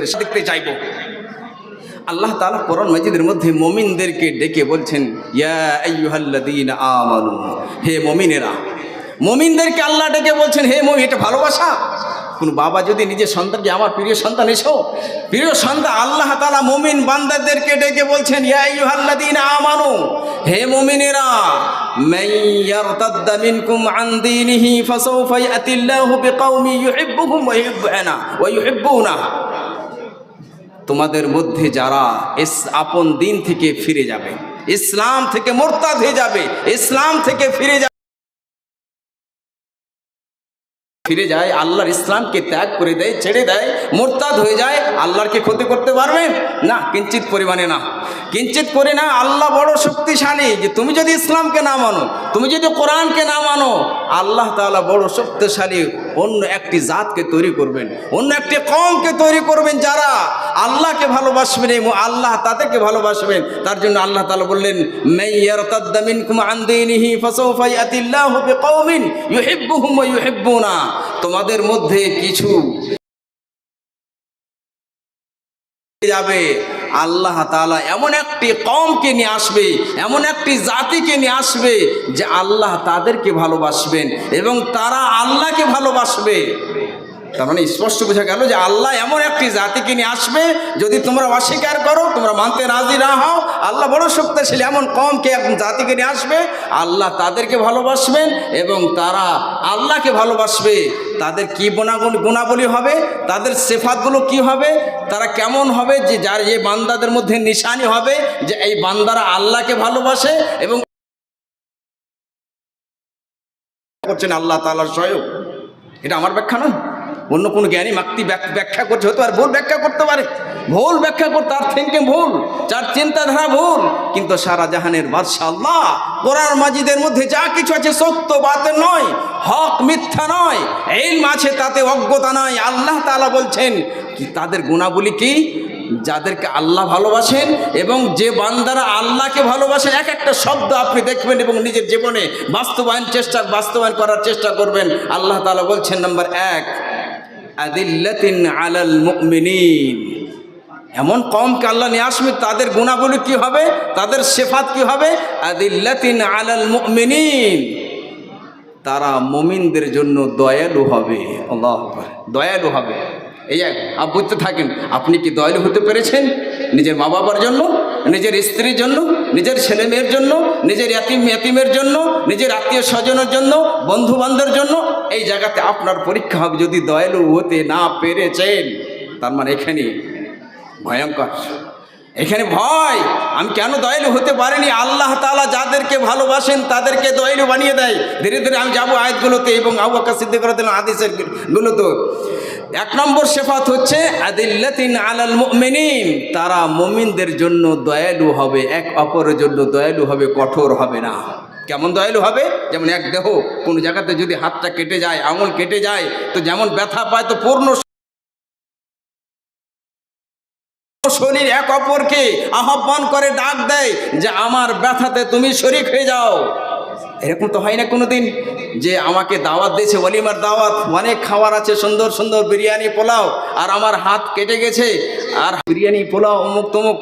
দেখতে চাইব আল্লাহ তালা কোরআন মাজিদের মধ্যে মমিনদেরকে ডেকে বলছেন হে মমিনেরা। মমিনদেরকে আল্লাহ ডেকে বলছেন, হে মমিন, এটা ভালোবাসা? কোন বাবা যদি নিজের সন্তানকে, আমার প্রিয় সন্তান, এসো। প্রিয় সন্তান আল্লাহ তালা মমিন বান্দাদেরকে ডেকে বলছেন, ইয়া আইয়ুহাল্লাযীনা আমানু হে মমিনেরা। মান ইউহিব্বুনা তোমাদের মধ্যে যারা আপন দিন থেকে ফিরে যাবে, ইসলাম থেকে মোরতাদ হয়ে যাবে, ইসলাম থেকে ফিরে যাবে ফিরে যায়, আল্লাহর ইসলামকে ত্যাগ করে দেয়, ছেড়ে দেয়, মোরতাদ হয়ে যায় আল্লাহরকে ক্ষতি করতে পারবে? না, কিঞ্চিত পরিমাণে না। কিঞ্চিত করে না, আল্লাহ বড় শক্তিশালী যে তুমি যদি ইসলামকে না মানো, তুমি যদি কোরআনকে না মানো, আল্লাহ তাআলা বড় শক্তিশালী অন্য একটি জাতকে তৈরি করবেন, অন্য একটি কমকে তৈরি করবেন যারা আল্লাহকে ভালোবাসবেন এবং আল্লাহ তাদেরকে ভালোবাসবেন। তার জন্য আল্লাহ তাআলা বললেন ইউহিব্বুনা। তোমাদের মধ্যে কিছু যাবে, আল্লাহ তাআলা এমন একটি কমকে নিয়ে আসবে, এমন একটি জাতিকে নিয়ে আসবে যে আল্লাহ তাদেরকে ভালোবাসবেন এবং তারা আল্লাহকে ভালোবাসবে। তার মানে স্পষ্ট বোঝা গেল যে আল্লাহ এমন একটি জাতিকে নিয়ে আসবে, যদি তোমরা অস্বীকার করো, তোমরা মানতে রাজি না হও, আল্লাহ বড় শক্তিশালী এমন কমকে এক জাতিকে নিয়ে আসবে, আল্লাহ তাদেরকে ভালোবাসবেন এবং তারা আল্লাহকে ভালোবাসবে। তাদের কি গুণাগুলি গুণাবলী হবে, তাদের সেফাতগুলো কি হবে, তারা কেমন হবে, যে যার যে বান্দাদের মধ্যে নিশানি হবে, যে এই বান্দারা আল্লাহকে ভালোবাসে এবং করছেন আল্লাহ তাআলার স্বয়ং এটা আমার ব্যাখ্যা নয়। অন্য কোনো জ্ঞানী মাক্তি ব্যাখ্যা করছে, হতে পারে ভুল ব্যাখ্যা করতে পারে। ভুল ব্যাখ্যা করতে, তার থিঙ্কিং ভুল, তার চিন্তাধারা ভুল, কিন্তু সারা জাহানের বাদশাহ কোরআন মাজিদের মধ্যে যা কিছু আছে সত্য বাতে নয়, হক মিথ্যা নয় এই মাছে তাতে অজ্ঞতা নয় আল্লাহ তাআলা বলছেন কি, তাদের গুণাবলী কি? যাদেরকে আল্লাহ ভালোবাসেন এবং যে বান্দারা আল্লাহকে ভালোবাসেন, এক একটা শব্দ আপনি দেখবেন এবং নিজের জীবনে বাস্তবায়ন চেষ্টা বাস্তবায়ন করার চেষ্টা করবেন। আল্লাহ তাআলা বলছেন, নাম্বার এক এমন কমকে আল্লাহ নিয়ে আসবে, তাদের গুণাবলী কি হবে? তাদের সেফাত কি হবে? আদিল্লাতিন আলাল মুমিনিন। তারা মুমিনদের জন্য দয়ালু হবে। আল্লাহ দয়ালু হবে। এই এক বুঝতে থাকেন। আপনি কি দয়ালু হতে পেরেছেন? নিজের মা বাবার জন্য, নিজের স্ত্রীর জন্য, নিজের ছেলে মেয়ের জন্য, নিজের এতিমের জন্য, নিজের আত্মীয় স্বজনের জন্য বন্ধু বান্ধবের জন্য? এই জায়গাতে আপনার পরীক্ষা হবে যদি দয়ালু হতে না পেরেছেন। তার মানে এখানে ভয়ঙ্কর। এখানে ভয়। আমি কেন দয়ালু হতে পারিনি? আল্লাহ তাআলা যাদেরকে ভালোবাসেন, তাদেরকে দয়ালু বানিয়ে দেয়। ধীরে ধীরে আমি যাব আয়াতগুলোতে এবং আবু বকর সিদ্দিক রাদিয়াল্লাহু আদিসের গুলোতে। এক নম্বর শেফাত হচ্ছে, আদিল্লাতিন আলাল মুমিনিন তারা মুমিনদের জন্য দয়ালু হবে, এক অপরের জন্য দয়ালু হবে, কঠোর হবে না। কেমন দয়ালু হবে? যেমন এক দেহ, কোনো জায়গাতে যদি হাতটা কেটে যায়, আঙুল কেটে যায়, তো যেমন ব্যথা পায়, তো পূর্ণ শরীর এক অপরকে আহ্বান করে, ডাক দেয় যে, আমার ব্যথাতে তুমি শরিক হয়ে যাও। এরকম তো হয় না কোনো দিন যে আমাকে দাওয়াত দিয়েছে অলিমার দাওয়াত, অনেক খাবার আছে, সুন্দর সুন্দর বিরিয়ানি, পোলাও, আর আমার হাত কেটে গেছে, আর বিরিয়ানি, পোলাও, অমুক তমুক।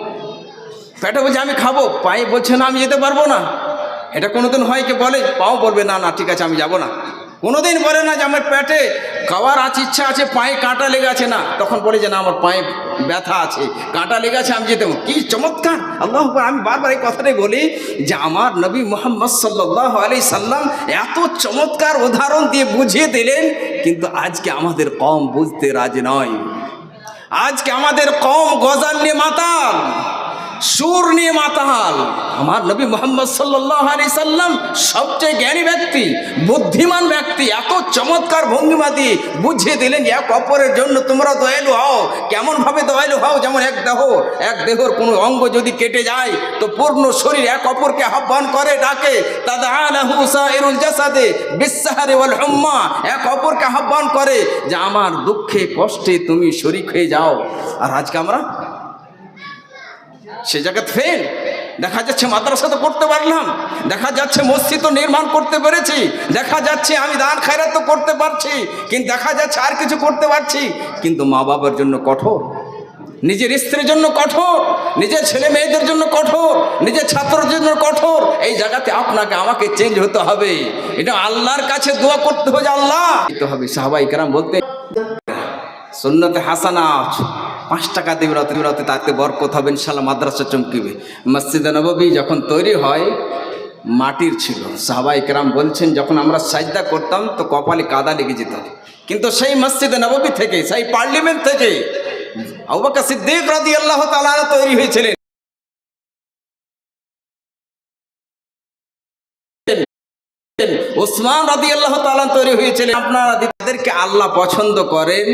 পেটে বলছে, আমি খাব। পায়ে বলছে, না, আমি যেতে পারব না। এটা কোনোদিন হয় কি বলে? পাও বলবে, না না, ঠিক আছে, আমি যাব না। কোনোদিন বলে না যে আমার পেটে খাওয়ার আছে ইচ্ছা আছে, পায়ে কাঁটা লেগে আছে না। তখন বলে যে না, আমার পায়ে ব্যথা আছে, কাঁটা লেগে আছে আমি যেতে। কি চমৎকার! আল্লাহ আমি বারবার এই কথাটাই বলি যে আমার নবী মোহাম্মদ সাল্লাহ আলি সাল্লাম এত চমৎকার উদাহরণ দিয়ে বুঝিয়ে দিলেন, কিন্তু আজকে আমাদের কম বুঝতে রাজি নয়। আজকে আমাদের কম গজাল নিয়ে মাতাল। সুর নিয়ে মাতাল। আমার নবী মোহাম্মদ সাল্লাহ আলি সাল্লাম সবচেয়ে জ্ঞানী ব্যক্তি, বুদ্ধিমান ব্যক্তি, এত চমৎকার ভঙ্গিমা দিয়ে বুঝিয়ে দিলেন, এক অপরের জন্য তোমরা দয়ালু হও, কেমনভাবে দয়ালু হও, যেমন এক দেহ, এক দেহর কোনো অঙ্গ যদি কেটে যায়, তো পূর্ণ শরীর এক অপরকে আহ্বান করে, ডাকে জাসাদে বিসাহারে ওয়াল হুম্মা এক অপরকে আহ্বান করে যে, আমার দুঃখে কষ্টে তুমি শরিক হয়ে যাও। আর আজকে আমরা সে জায়গায় ফেল। দেখা যাচ্ছে মাদ্রাসা তো করতে পারলাম। দেখা যাচ্ছে মসজিদ তো নির্মাণ করতে পেরেছি। দেখা যাচ্ছে আমি দান খায়রাত তো করতে পারছি। কিন্তু দেখা যাচ্ছে আর কিছু করতে পারছি। কিন্তু মা বাবার জন্য কঠোর। নিজের স্ত্রীর জন্য কঠোর। নিজের ছেলে মেয়েদের জন্য কঠোর। নিজের ছাত্রদের জন্য কঠোর। এই জায়গাতে আপনাকে আমাকে চেঞ্জ হতে হবে। এটা আল্লাহর কাছে দোয়া করতে হবে আল্লাহ। হবে। সাহাবাই কেরাম বলতে সুন্নতে হাসানা পাঁচ টাকা দেবে, রাতে রাতে তাতে বরকত হবে ইনশাল্লাহ মাদ্রাসা চমকিবে। মসজিদে নববী যখন তৈরি হয়, মাটির ছিল। সাহাবাই কেরাম বলছেন, যখন আমরা সাজদা করতাম, তো কপালে কাদা লেগে যেত। কিন্তু সেই মসজিদে নববী থেকে, সেই পার্লিমেন্ট থেকে আবুবাকা সিদ্দিক রাদি আল্লাহ তালা তৈরি হয়েছিলেন। ওসমান রাদি আল্লাহ তালা তৈরি হয়েছিলেন। আপনারা তাদেরকে আল্লাহ পছন্দ করেন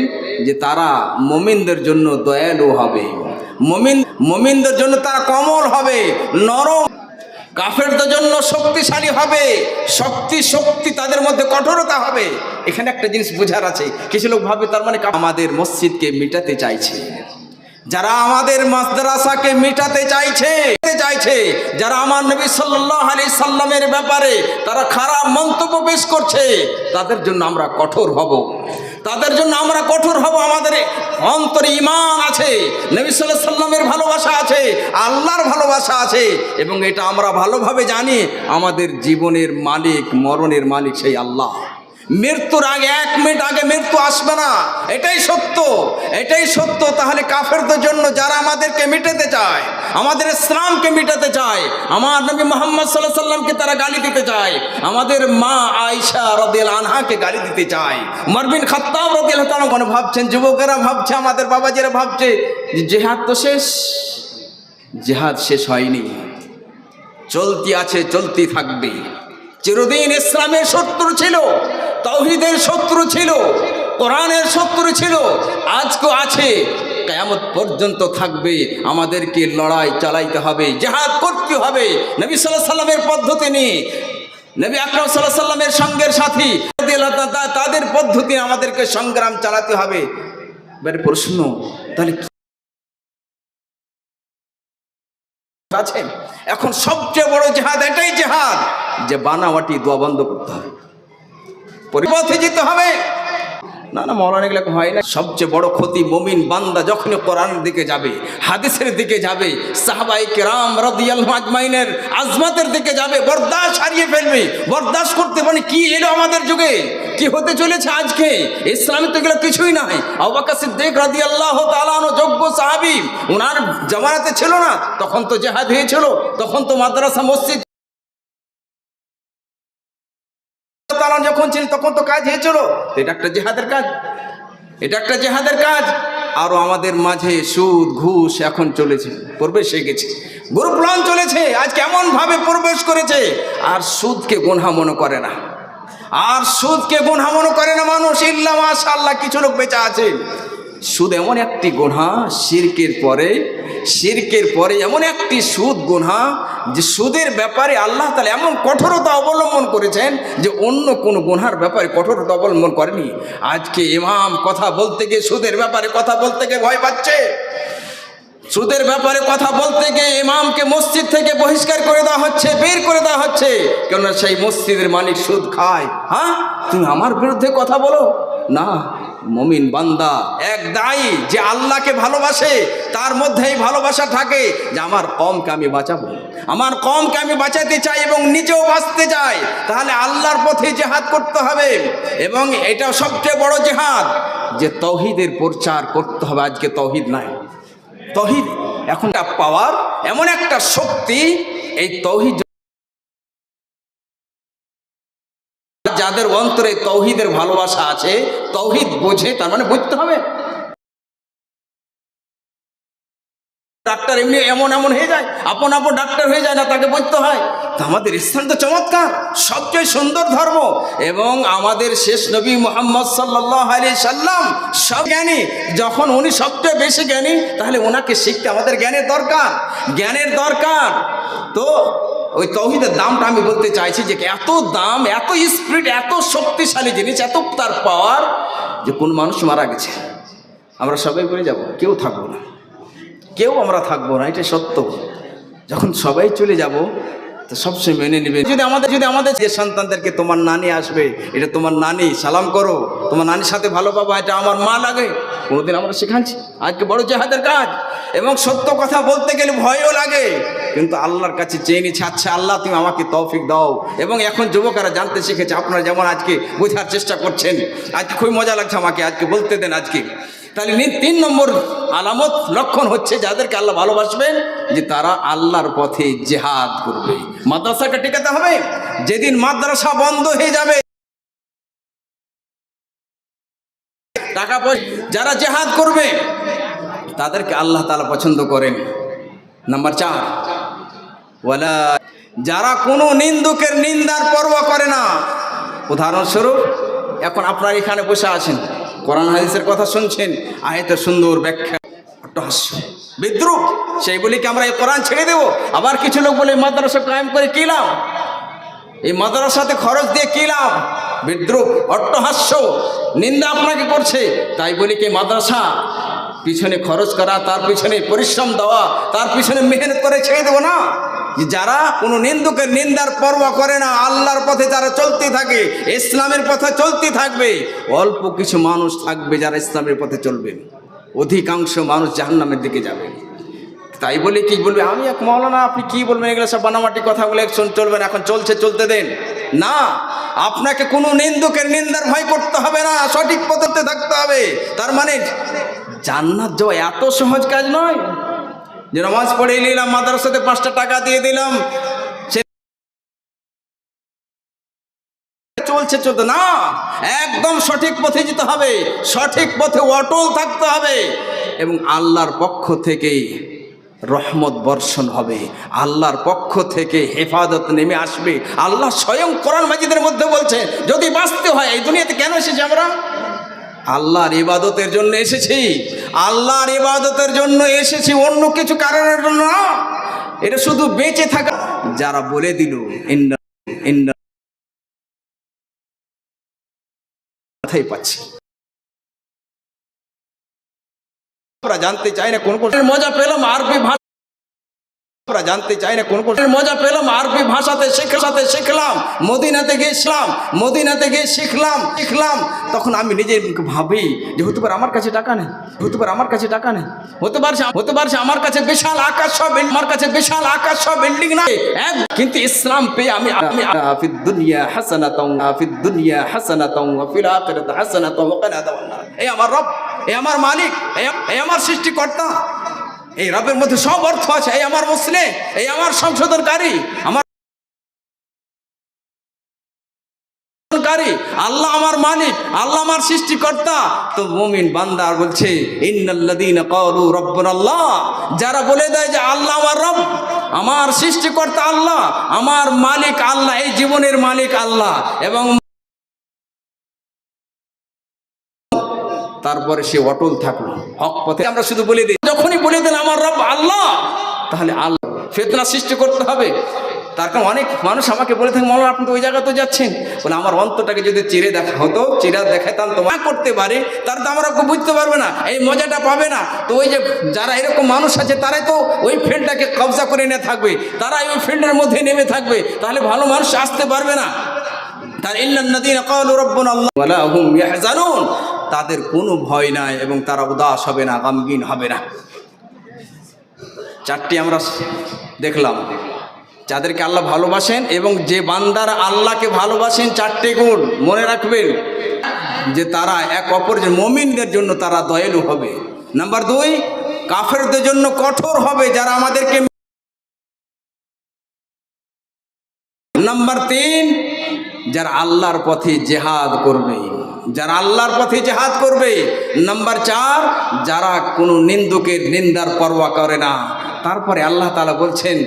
যে তারা মমিনদের জন্য দয়ালু হবে। মমিন, মমিনদের জন্য তারা কমল হবে, নরম। কাফেরদের জন্য শক্তিশালী হবে, শক্তি শক্তি তাদের মধ্যে কঠোরতা হবে। এখানে একটা জিনিস বোঝার আছে, কিছু লোক ভাবে তার মানে আমাদের মসজিদকে মিটাতে চাইছে। যারা আমাদের মাদ্রাসাকে মিটাতে চাইছে চাইছে, যারা আমার নবী সাল্লাল্লাহু আলাইহি সাল্লামের ব্যাপারে তারা খারাপ মন্তব্য পেশ করছে, তাদের জন্য আমরা কঠোর হব। তাদের জন্য আমরা কঠোর হব, আমাদের অন্তরে ইমান আছে, নবী সাল্লাল্লাহু আলাইহি সাল্লামের ভালোবাসা আছে, আল্লাহর ভালোবাসা আছে, এবং এটা আমরা ভালোভাবে জানি, আমাদের জীবনের মালিক, মরণের মালিক সেই আল্লাহ। মৃত্যুর আগে, এক মিনিট আগে মৃত্যু আসবে না। এটাই সত্য। এটাই সত্য। তাহলে কাফেরদের জন্য যারা আমাদেরকে মিটাতে চায়, আমাদের ইসলামকে মিটাতে চায়, আমার নবী মোহাম্মদ সাল্লাহ সাল্লামকে তারা গালি দিতে চায়, আমাদের মা আয়সা রদিল আনহাকে গালি দিতে চায় মরবিন খত্তাব রদিল তারা ভাবছেন, যুবকেরা ভাবছে, আমাদের বাবাজিরা ভাবছে যে জেহাদ তো শেষ। জেহাদ শেষ হয়নি। চলতি আছে, চলতি থাকবে। চিরদিন ইসলামের শত্রু ছিল। তৌহিদের শত্রু ছিল, কোরআনের শত্রু ছিল আজকেও আছে, কেয়ামত পর্যন্ত থাকবে, আমাদেরকে লড়াই চালাইতে হবে, জেহাদ করতে হবে, নবী সাল্লাহ সাল্লামের পদ্ধতি নিয়ে, নবী আকরম সাল্লাহ সাল্লামের সঙ্গের সাথী তাদের পদ্ধতি আমাদেরকে সংগ্রাম চালাতে হবে। এবারে প্রশ্ন, তাহলে আছে এখন সবচেয়ে বড় জেহাদ এটাই জেহাদ, যে বানাওয়াটি দোয়া বন্ধ করতে হবে। পরিপথে হবে। না না, মৌলানা এগুলো হয় না। সবচেয়ে বড় ক্ষতি মমিন বান্দা যখনই কোরআনের দিকে যাবে, হাদিসের দিকে যাবে কেরাম আজমাতের দিকে যাবে বরদাস্ত হারিয়ে ফেলবে। বরদাস্ত করতে মানে কি এলো আমাদের যুগে? কি হতে চলেছে আজকে? ইসলামে তো এগুলো কিছুই নাই। আবাকা সিদ্দিক আল্লাহ যোগ্য সাহাবি। ওনার জামানাতে ছিল না, তখন তো জেহাদ হয়েছিল, তখন তো মাদ্রাসা, মসজিদ যখন ছিল, তখন তো কাজ হয়েছিল। এটা একটা জেহাদের কাজ। এটা একটা জেহাদের কাজ। আরও আমাদের মাঝে সুদ, ঘুষ এখন চলেছে। প্রবেশ হয়ে গেছে। গ্রুপ গুরুপ্লান চলেছে। আজ কেমনভাবে প্রবেশ করেছে? আর সুদকে গুনহা মনে করে না। আর সুদকে গুনহা মনে করে না মানুষ। ইল্লা মাশাল্লাহ কিছু লোক বেঁচে আছে। সুদ এমন একটি গোনা শিরকের পরে শিরকের পরে এমন একটি সুদ গোনা যে সুদের ব্যাপারে আল্লাহ তালা এমন কঠোরতা অবলম্বন করেছেন যে অন্য কোনো গোনার ব্যাপারে কঠোরতা অবলম্বন করেনি। আজকে ইমাম কথা বলতে গিয়ে সুদের ব্যাপারে কথা বলতে গিয়ে ভয় পাচ্ছে। সুদের ব্যাপারে কথা বলতে গিয়ে ইমামকে মসজিদ থেকে বহিষ্কার করে দেওয়া হচ্ছে, বের করে দেওয়া হচ্ছে। কেননা সেই মসজিদের মালিক সুদ খায়। হ্যাঁ? তুমি আমার বিরুদ্ধে কথা বলো। না, মমিন বান্দা এক দায়ী যে আল্লাহকে ভালোবাসে, তার মধ্যে এই ভালোবাসা থাকে যে আমার কমকে আমি বাঁচাবো। আমার কমকে আমি বাঁচাতে চাই এবং নিজেও বাঁচতে চাই। তাহলে আল্লাহর পথে জেহাদ করতে হবে এবং এটা সবচেয়ে বড় জেহাদ যে তৌহিদের প্রচার করতে হবে। আজকে তৌহিদ নাই। তহিদ। এখন পাওয়ার এমন একটা শক্তি, এই তহিদ যাদের অন্তরে তৌহিদের ভালোবাসা আছে, তৌহিদ বোঝে, তার মানে বুঝতে হবে। ডাক্তার এমনি এমন এমন হয়ে যায়, আপন আপন ডাক্তার হয়ে যায় না, তাকে বলতে হয়, তো আমাদের ইসলাম তো চমৎকার, সবচেয়ে সুন্দর ধর্ম এবং আমাদের শেষ নবী মোহাম্মদ সাল্লাহ আলি সাল্লাম সব জ্ঞানী। যখন উনি সবচেয়ে বেশি জ্ঞানী, তাহলে ওনাকে শিখতে আমাদের জ্ঞানের দরকার জ্ঞানের দরকার। তো ওই তৌহিদের দামটা আমি বলতে চাইছি যে এত দাম, এত স্পিড এত শক্তিশালী জিনিস, এত তার পাওয়ার যে কোন মানুষ মারা গেছে, আমরা সবাই বলে যাব, কেউ থাকব না। কেউ আমরা থাকব না, এটা সত্য। যখন সবাই চলে যাব, তো সবসময় মেনে নেবে। যদি আমাদের যদি আমাদের যে সন্তানদেরকে তোমার নানি আসবে, এটা তোমার নানি, সালাম করো। তোমার নানির সাথে ভালো পাবো, এটা আমার মা লাগে। কোনোদিন আমরা শেখাচ্ছি। আজকে বড় জেহাদের কাজ। এবং সত্য কথা বলতে গেলে ভয়ও লাগে। কিন্তু আল্লাহর কাছে চেয়ে নিচ্ছে আচ্ছা আল্লাহ, তুমি আমাকে তৌফিক দাও। এবং এখন যুবকেরা জানতে শিখেছে, আপনারা যেমন আজকে বোঝার চেষ্টা করছেন, আজকে খুবই মজা লাগছে আমাকে, আজকে বলতে দেন আজকে। তাহলে তিন নম্বর আলামত লক্ষণ হচ্ছে যাদেরকে আল্লাহ ভালোবাসবেন যে তারা আল্লাহর পথে জেহাদ করবে। মাদ্রাসাকে টিকাতে হবে, যেদিন মাদ্রাসা বন্ধ হয়ে যাবে। টাকা পয়সা, যারা জেহাদ করবে, তাদেরকে আল্লাহ তালা পছন্দ করেন। নাম্বার চার, ওয়ালা, যারা কোনো নিন্দুকের নিন্দার পরোয়া করে না, উদাহরণস্বরূপ, এখন আপনার এখানে বসে আছেন। কোরআন হাদিসের কথা শুনছেন, আয়তের সুন্দর ব্যাখ্যা। বিদ্রুপ সেই বলি কি আমরা এই কোরআন ছেড়ে দেবো। আবার কিছু লোক বলে, মাদ্রাসা কায়েম করে কি লাভ? এই মাদ্রাসাতে খরচ দিয়ে কি লাভ? বিদ্রুপ। অট্টহাস্য। নিন্দা আপনাকে করছে। তাই বলি কি, মাদ্রাসা পিছনে খরচ করা, তার পিছনে পরিশ্রম দেওয়া, তার পিছনে মেহনত করে ছেড়ে দেবো না। যারা কোনো নিন্দুকের নিন্দার পর্ব করে না, আল্লাহর পথে যারা চলতে থাকে, ইসলামের পথে চলতে থাকবে, অল্প কিছু মানুষ থাকবে যারা ইসলামের পথে চলবে। অধিকাংশ মানুষ জাহান্নামের দিকে যাবে। তাই বলে কি বলবে? আমি এক মৌলানা, আপনি কি বলবেন? এগুলো সব বানামাটি কথাগুলো একশন চলবে না, এখন চলছে, চলতে দেন। না, আপনাকে কোনো নিন্দুকের নিন্দার ভয় করতে হবে না, সঠিক পদ্ধতিতে থাকতে হবে। তার মানে জান্নাত যাওয়া এত সহজ কাজ নয়। যে নামাজ পড়ে নিলাম, মাদ্রাসাতে পাঁচটা টাকা দিয়ে দিলাম চলছে, চলতে না, একদম সঠিক পথে যেতে হবে, সঠিক পথে অটল থাকতে হবে এবং আল্লাহর পক্ষ থেকে রহমত বর্ষণ হবে, আল্লাহর পক্ষ থেকে হেফাজত নেমে আসবে। আল্লাহ স্বয়ং কোরআন মাজিদের মধ্যে বলছে, যদি বাঁচতে হয়, এই দুনিয়াতে কেন এসেছি আমরা? আল্লাহর ইবাদতের জন্য এসেছি। আল্লাহর ইবাদতের জন্য এসেছি অন্য কিছু কারণের জন্য। এটা শুধু বেঁচে থাকা যারা বলে দিল কথাই পাচ্ছি। জানতে চাই না কোন মজা পেলাম, আরবি জানতে না কোন মজা পেলাম আরবি ভাষাতে শিখলাম, মদিনাতে গিয়েছিলাম মদিনাতে গিয়ে শিখলাম শিখলাম। তখন আমি ভাবি যে হতে পারে আমার কাছে টাকা নেই, হতে পারে আমার কাছে টাকা নেই, হতে পারছে হতে পারছে আমার কাছে বিশাল আকাশ সব আমার কাছে বিশাল আকাশ সব বিল্ডিং কিন্তু ইসলাম পেয়ে আমি আমি দুনিয়া দুনিয়া ফিল আখিরাতি ওয়া এই আমার রব এই আমার মালিক এই আমার সৃষ্টিকর্তা। এই রবের মধ্যে সব অর্থ আছে। এই আমার মুসলে এই আমার সংশোধনকারী, আমার আল্লাহ আমার মালিক, আল্লাহ আমার সৃষ্টিকর্তা। তো মুমিন বান্দার বলছে যারা বলে দেয় যে আল্লাহ আমার রব, আমার সৃষ্টিকর্তা আল্লাহ, আমার মালিক আল্লাহ, এই জীবনের মালিক আল্লাহ। এবং তারপরে সে অটল থাকল, হক পথে। আমরা শুধু বলে দিই বলে দিন, আমার রব আল্লাহ। তাহলে আল্লাহ ফেতনা সৃষ্টি করতে হবে। তার কারণ অনেক মানুষ আমাকে বলে থাকে মনে আপনি ওই জায়গা তো যাচ্ছেন। বলে, আমার অন্তরটাকে যদি চিরে দেখা হতো, চিরা দেখাতাম মা করতে পারে, তার তো আমরা বুঝতে পারবে না, এই মজাটা পাবে না। তো ওই যে যারা এরকম মানুষ আছে, তারাই তো ওই ফিল্ডটাকে কবজা করে নিয়ে থাকবে, তারাই ওই ফিল্ডের মধ্যে নেমে থাকবে, তাহলে ভালো মানুষ আসতে পারবে না। তার ইয়াহজানুন। তাদের কোনো ভয় নাই এবং তারা উদাস হবে না, গমগীন হবে না। চারটি আমরা দেখলাম। যাদেরকে আল্লাহ ভালোবাসেন এবং যে বান্দারা আল্লাহকে ভালোবাসেন চারটি গুণ মনে রাখবেন যে তারা এক অপরের মমিনদের জন্য তারা দয়ালু হবে। নাম্বার দুই, কাফেরদের জন্য কঠোর হবে যারা আমাদেরকে নাম্বার তিন, যারা আল্লাহর পথে জেহাদ করবে। যারা আল্লাহর পথে জেহাদ করবে। নাম্বার চার, যারা কোনো নিন্দুকের নিন্দার পরোয়া করে না। তারপরে আল্লাহ তালা বলছেন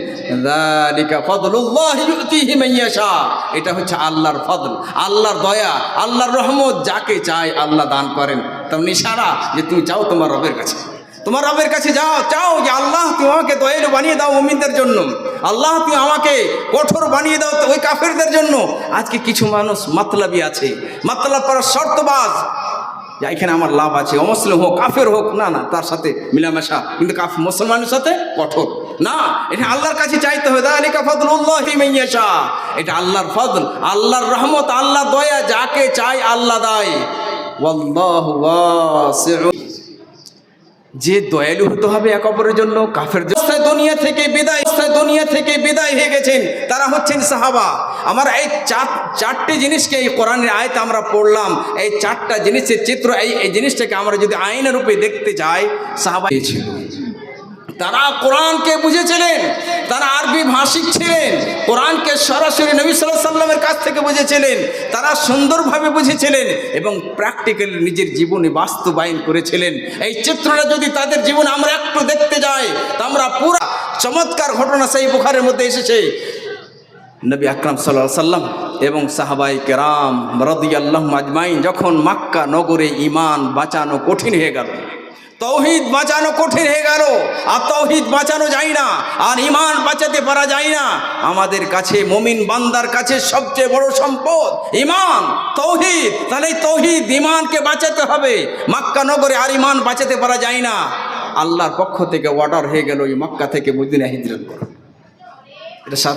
"যালিকা ফদলুল্লাহি ইউতিহি মান ইয়াশা।" এটা হচ্ছে আল্লাহর ফদল, আল্লাহর দয়া, আল্লাহর রহমত, যাকে চায় আল্লাহ দান করেন। তেমন ইশারা যে তুমি চাও তোমার রবের কাছে। তোমার রবের কাছে যাও, চাও যে আল্লাহ তুমি আমাকে দয়ালু বানিয়ে দাও মুমিনদের জন্য। আল্লাহ তুমি আমাকে কঠোর বানিয়ে দাও ওই কাফেরদের জন্য। আজকে কিছু মানুষ মাতলাবি আছে। মাতলাব করার শর্তবাজ। এখানে আমার লাভ আছে, অমুসলিম হোক, কাফের হোক, না না, তার সাথে মিলামেশা। কিন্তু কাফ, মুসলমানের সাথে কঠোর। না, এটা আল্লাহর কাছে চাইতে হবে। দা আলিকা ফদলুল্লাহ মাইয়াশা এটা আল্লাহর ফদল, আল্লাহর রহমত আল্লাহ দয়া, যাকে চাই আল্লাহ দেয়। যে দয়ালু হতে হবে এক অপরের জন্য, কাফের দুনিয়া থেকে বিদায় দুনিয়া থেকে বিদায় হয়ে গেছেন। তারা হচ্ছেন সাহাবা। আমার এই চার, চারটি জিনিসকে এই কোরআনের আয়তে আমরা পড়লাম। এই চারটা জিনিসের চিত্র, এই এই জিনিসটাকে আমরা যদি আইনের রূপে দেখতে যাই, সাহাবা ছিল। তারা কোরআনকে বুঝেছিলেন, তারা আরবি ভাষিক ছিলেন, কোরআনকে সরাসরি নবী সাল্লাহ সাল্লামের কাছ থেকে বুঝেছিলেন, তারা সুন্দরভাবে বুঝেছিলেন এবং প্র্যাকটিক্যালি নিজের জীবনে বাস্তবায়ন করেছিলেন। এই চিত্রটা যদি তাদের জীবনে আমরা একটু দেখতে যাই, তা আমরা পুরা চমৎকার ঘটনা সেই বুখারের মধ্যে এসেছে। নবী আকরাম সাল্লাহ সাল্লাম এবং সাহাবাই কেরাম রদি আল্লাহ মাজমাইন যখন মাক্কা নগরে ইমান বাঁচানো কঠিন হয়ে গেল। তৌহিদ বাঁচানো কঠিন হয়ে গেল, আর তৌহিদ বাঁচানো যায় না, আর ইমান বাঁচাতে পারা যায় না। আমাদের কাছে, মমিন বান্দার কাছে সবচেয়ে বড় সম্পদ ইমান তৌহিদ। তাহলে তৌহিদ ইমানকে বাঁচাতে হবে। মাক্কা নগরে আর ইমান বাঁচাতে পারা যায় না। আল্লাহর পক্ষ থেকে অর্ডার হয়ে গেল, ওই মক্কা থেকে মদিনা হিজরত করো। এটা